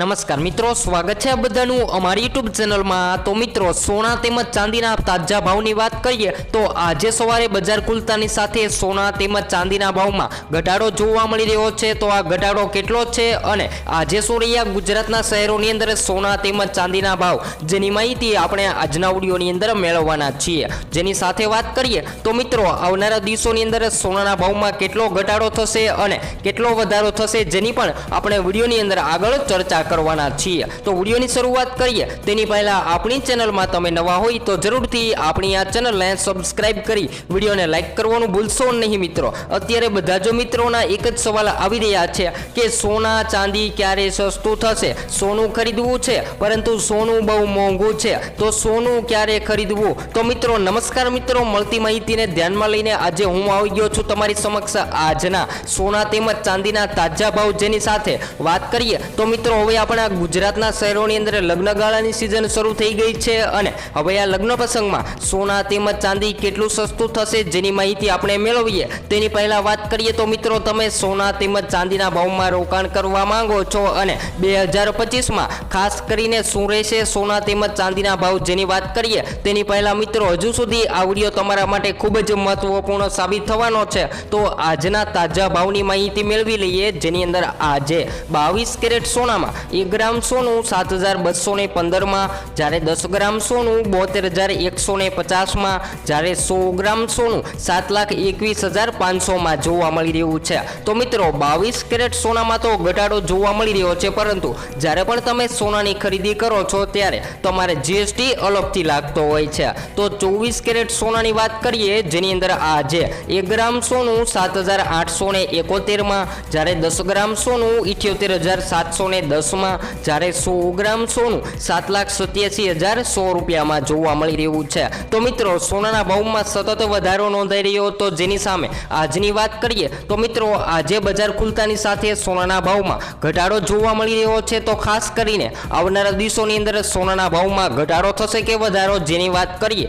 નમસ્કાર મિત્રો, સ્વાગત છે આ બધાનું અમારી યુટ્યુબ ચેનલમાં. તો મિત્રો, સોના તેમજ ચાંદીના તાજા ભાવની વાત કરીએ, તો આજે સવારે બજાર ખુલતાની સાથે સોના તેમજ ચાંદીના ભાવમાં ઘટાડો જોવા મળી રહ્યો છે. તો આ ઘટાડો કેટલો છે અને આજે સોરૈયા ગુજરાતના શહેરોની અંદર સોના તેમજ ચાંદીના ભાવ? જેની માહિતી આપણે આજના ઓડિયોની અંદર મેળવવાના છીએ. જેની સાથે વાત કરીએ, તો મિત્રો, આવનારા દિવસોની અંદર સોનાના ભાવમાં કેટલો ઘટાડો થશે અને કેટલો વધારો થશે, જેની પણ આપણે વિડીયોની અંદર આગળ ચર્ચા કરવાના છીએ. તો વિડીયોની શરૂઆત કરીએ. તેની પહેલા આપણી ચેનલમાં તમે નવા હોય તો જરૂરથી આપણી આ ચેનલને સબસ્ક્રાઇબ કરી વિડીયોને લાઈક કરવાનું ભૂલશો નહીં મિત્રો. અત્યારે બધા જો મિત્રોના એક જ સવાલ આવી રહ્યા છે કે સોના ચાંદી ક્યારે સસ્તું થશે? સોનું ખરીદવું છે, પરંતુ સોનું બહુ મોંઘું છે. તો સોનું ક્યારે ખરીદવું? તો મિત્રો, નમસ્કાર મિત્રો. મળતી માહિતીને ધ્યાનમાં લઈને આજે હું આવી ગયો છું તમારી સમક્ષ આજના સોના તેમજ ચાંદીના તાજા ભાવ જેની સાથે વાત કરીએ. તો મિત્રો, હવે આપણા ગુજરાતના શહેરોની અંદર લગ્નગાળાની સિઝન શરૂ થઈ ગઈ છે અને હવે આ લગ્ન પ્રસંગમાં સોના તેમજ ચાંદી કેટલું સસ્તું થશે જેની માહિતી આપણે મેળવીએ. તેની પહેલાં વાત કરીએ તો મિત્રો, તમે સોના તેમજ ચાંદીના ભાવમાં રોકાણ કરવા માંગો છો અને બે હજાર પચીસમાં ખાસ કરીને શું રહેશે સોના તેમજ ચાંદીના ભાવ જેની વાત કરીએ. તેની પહેલાં મિત્રો, હજુ સુધી આ વીડિયો તમારા માટે ખૂબ જ મહત્વપૂર્ણ સાબિત થવાનો છે. તો આજના તાજા ભાવની માહિતી મેળવી લઈએ, જેની અંદર આજે બાવીસ કેરેટ સોનામાં એક ગ્રામ સોનું સાત હજાર બસો ને પંદરમાં, જ્યારે દસ ગ્રામ સોનું બોતેર હજાર એકસો ને પચાસમાં, જ્યારે સો ગ્રામ સોનું સાત લાખ એકવીસ હજાર પાંચસોમાં જોવા મળી રહ્યું છે. તો મિત્રો, બાવીસ કેરેટ સોનામાં તો ઘટાડો જોવા મળી રહ્યો છે, પરંતુ જ્યારે પણ તમે સોનાની ખરીદી કરો છો, ત્યારે તમારે જીએસટી અલગથી લાગતો હોય છે. તો ચોવીસ કેરેટ સોનાની વાત કરીએ, જેની અંદર આજે એક ગ્રામ સોનું સાત હજાર આઠસો ને એકોતેરમાં, જ્યારે દસ ગ્રામ સોનું ઇઠ્યોતેર હજાર સાતસો ને દસમાં જ્યારે સો ગ્રામ સોનું સાત લાખ સત્યાસી હજાર સો રૂપિયામાં જોવા મળી રહ્યું છે. તો મિત્રો, સોનાના ભાવમાં સતત વધારો નોંધાઈ રહ્યો હતો. જેની સામે આજની વાત કરીએ તો મિત્રો, આજે બજાર ખુલતાની સાથે સોનાના ભાવમાં ઘટાડો જોવા મળી રહ્યો છે. તો ખાસ કરીને આવનારા દિવસોની અંદર સોનાના ભાવમાં ઘટાડો થશે કે વધારો, જેની વાત કરીએ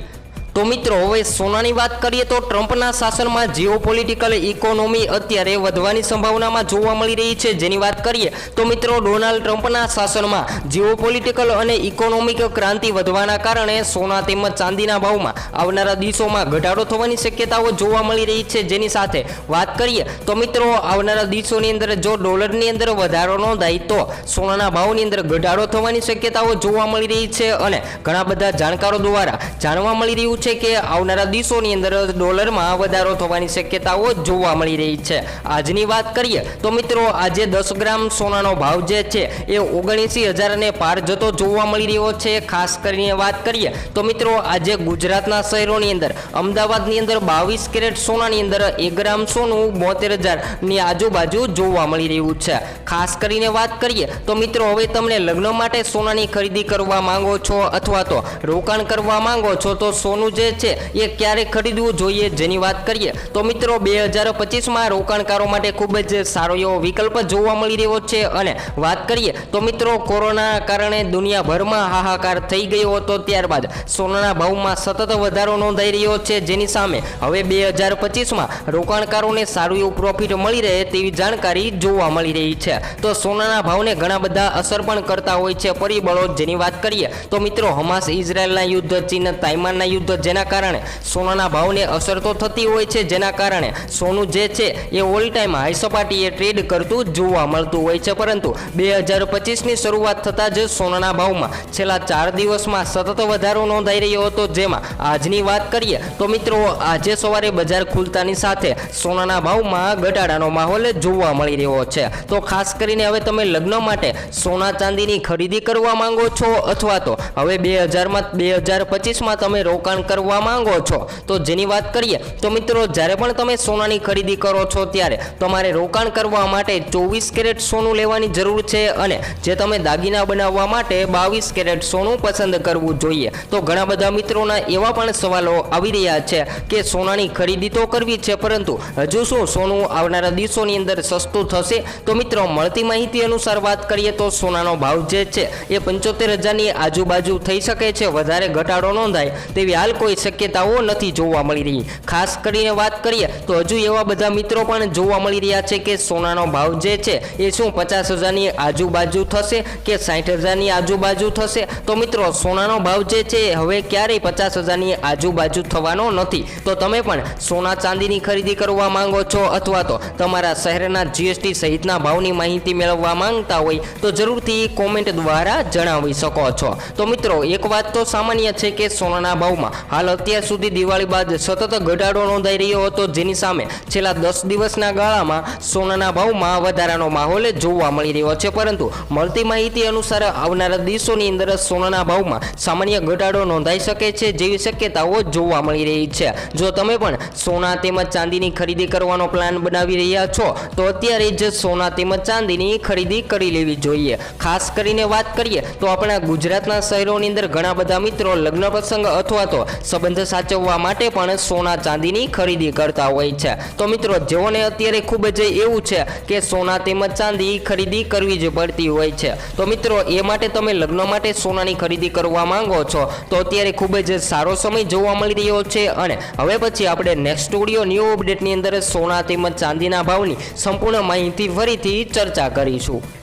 તો મિત્રો, હવે સોનાની વાત કરીએ તો ટ્રમ્પના શાસનમાં જીઓ પોલિટિકલ ઇકોનોમી અત્યારે વધવાની સંભાવનામાં જોવા મળી રહી છે. જેની વાત કરીએ તો મિત્રો, ડોનાલ્ડ ટ્રમ્પના શાસનમાં જીઓ પોલિટિકલ અને ઇકોનોમિક ક્રાંતિ વધવાના કારણે સોના તેમજ ચાંદીના ભાવમાં આવનારા દિવસોમાં ઘટાડો થવાની શક્યતાઓ જોવા મળી રહી છે. જેની સાથે વાત કરીએ તો મિત્રો, આવનારા દિવસોની અંદર જો ડોલરની અંદર વધારો નોંધાય તો સોનાના ભાવની અંદર ઘટાડો થવાની શક્યતાઓ જોવા મળી રહી છે અને ઘણા બધા જાણકારો દ્વારા જાણવા મળી રહ્યું છે કે આવનારા દિવસોની અંદર ડોલરમાં વધારો થવાની શક્યતાઓ જોવા મળી રહી છે. આજની વાત કરીએ તો મિત્રો, આજે દસ ગ્રામ સોનાનો ભાવ જે છે એ ઓગણીસી હજારને પાર જતો જોવા મળી રહ્યો છે. ખાસ કરીને વાત કરીએ તો મિત્રો, આજે ગુજરાતના શહેરોની અંદર, અમદાવાદની અંદર બાવીસ કેરેટ સોનાની અંદર એક ગ્રામ સોનું બોતેર હજારની આજુબાજુ જોવા મળી રહ્યું છે. ખાસ કરીને વાત કરીએ તો મિત્રો, હવે તમને લગ્ન માટે સોનાની ખરીદી કરવા માંગો છો અથવા તો રોકાણ કરવા માંગો છો, તો સોનું જે છે, એ ક્યારે ખરીદવું જોઈએ જેની વાત કરીએ, તો મિત્રો બે હજાર પચીસમાં રોકાણકારો માટે ખૂબ જ સારો એવો વિકલ્પ જોવા મળી રહ્યો છે. અને વાત કરીએ, તો મિત્રો કોરોના કારણે દુનિયાભરમાં હાહાકાર થઈ ગયો હતો. ત્યારબાદ સોનાના ભાવમાં સતત વધારો નોંધાઈ રહ્યો છે. જેની સામે હવે બે હજાર પચીસમાં રોકાણકારોને સારું એવું પ્રોફિટ મળી રહે તેવી જાણકારી જોવા મળી રહી છે. તો સોનાના ભાવને ઘણા બધા અસર પણ કરતા હોય છે પરિબળો જેની વાત કરીએ, તો મિત્રો હમાસ ઇઝરાયલના યુદ્ધ, ચીન તાઇમાનના યુદ્ધ જેના કારણે સોનાના ભાવને અસર તો થતી હોય છે, જેના કારણે સોનું જે છે એ ઓલ ટાઈમ હાઈ સપાટીએ ટ્રેડ કરતું જોવા મળતું હોય છે. પરંતુ બે હજાર પચીસની શરૂઆત થતાં જ સોનાના ભાવમાં છેલ્લા ચાર દિવસમાં સતત વધારો નોંધાઈ રહ્યો હતો. જેમાં આજની વાત કરીએ તો મિત્રો, આજે સવારે બજાર ખુલતાની સાથે સોનાના ભાવમાં ઘટાડાનો માહોલ જોવા મળી રહ્યો છે. તો ખાસ કરીને હવે તમે લગ્ન માટે સોના ચાંદીની ખરીદી કરવા માંગો છો અથવા તો હવે બે હજારમાં, બે હજાર પચીસમાં તમે રોકાણ કરવા માંગો છો? તો જેની વાત કરીએ, તો મિત્રો જ્યારે પણ તમે સોનાની ખરીદી કરો છો ત્યારે તમારે રોકાણ કરવા માટે ચોવીસ કેરેટ સોનું લેવાની જરૂર છે અને જે તમે દાગીના બનાવવા માટે બાવીસ કેરેટ સોનું પસંદ કરવું જોઈએ. તો ઘણા બધા મિત્રોના એવા પણ સવાલો આવી રહ્યા છે કે સોનાની ખરીદી તો કરવી છે, પરંતુ હજુ શું સોનું આવનારા દિવસોની અંદર સસ્તું થશે? તો મિત્રો, મળતી માહિતી અનુસાર વાત કરીએ તો સોનાનો ભાવ જે છે એ પંચોતેર હજારની આજુબાજુ થઈ શકે છે. વધારે ઘટાડો નોંધાય તેવી હાલ કોઈ શક્યતાઓ નથી જોવા મળી રહી. ખાસ કરીને વાત કરીએ તો હજુ એવા બધા મિત્રો પણ જોવા મળી રહ્યા છે કે સોનાનો ભાવ જે છે એ શું પચાસ હજારની આજુબાજુ થશે કે સાઠ હજારની આજુબાજુ થશે? તો મિત્રો, સોનાનો ભાવ જે છે હવે ક્યારેય પચાસ હજારની આજુબાજુ થવાનો નથી. તો તમે પણ સોના ચાંદીની ખરીદી કરવા માંગો છો અથવા તો તમારા શહેરના જીએસટી સહિતના ભાવની માહિતી મેળવવા માંગતા હોય તો જરૂરથી કોમેન્ટ દ્વારા જણાવી શકો છો. તો મિત્રો, એક વાત તો સામાન્ય છે કે સોનાના ભાવમાં હાલ અત્યાર સુધી દિવાળી બાદ સતત ઘટાડો નોંધાઈ રહ્યો હતો જેની સામે છેલ્લા દસ દિવસના ગાળામાં સોનાના ભાવમાં વધારાનો માહોલ જોવા મળી રહ્યો છે. પરંતુ મળતી માહિતી અનુસાર આવનારા દિવસોની અંદર સોનાના ભાવમાં સામાન્ય ઘટાડો નોંધાઈ શકે છે જેવી શક્યતાઓ જોવા મળી રહી છે. જો તમે પણ સોના તેમજ ચાંદીની ખરીદી કરવાનો પ્લાન બનાવી રહ્યા છો, તો અત્યારે જ સોના તેમજ ચાંદીની ખરીદી કરી લેવી જોઈએ. ખાસ કરીને વાત કરીએ તો આપણા ગુજરાતના શહેરોની અંદર ઘણા બધા મિત્રો લગ્ન પ્રસંગ અથવા તો સંબંધ સાચવવા માટે પણ સોના ચાંદીની ખરીદી કરતા હોય છે. તો મિત્રો જેઓને અત્યારે ખૂબ જ એવું છે કે સોના તેમજ ચાંદી ખરીદી કરવી જ પડતી હોય છે. તો મિત્રો, એ માટે તમે લગ્ન માટે સોનાની ખરીદી કરવા માંગો છો, તો અત્યારે ખૂબ જ સારો સમય જોવા મળી રહ્યો છે અને હવે પછી આપણે નેક્સ્ટ સ્ટુડિયો ન્યૂ અપડેટની અંદર સોના તેમજ ચાંદીના ભાવની સંપૂર્ણ માહિતી ફરીથી ચર્ચા કરીશું.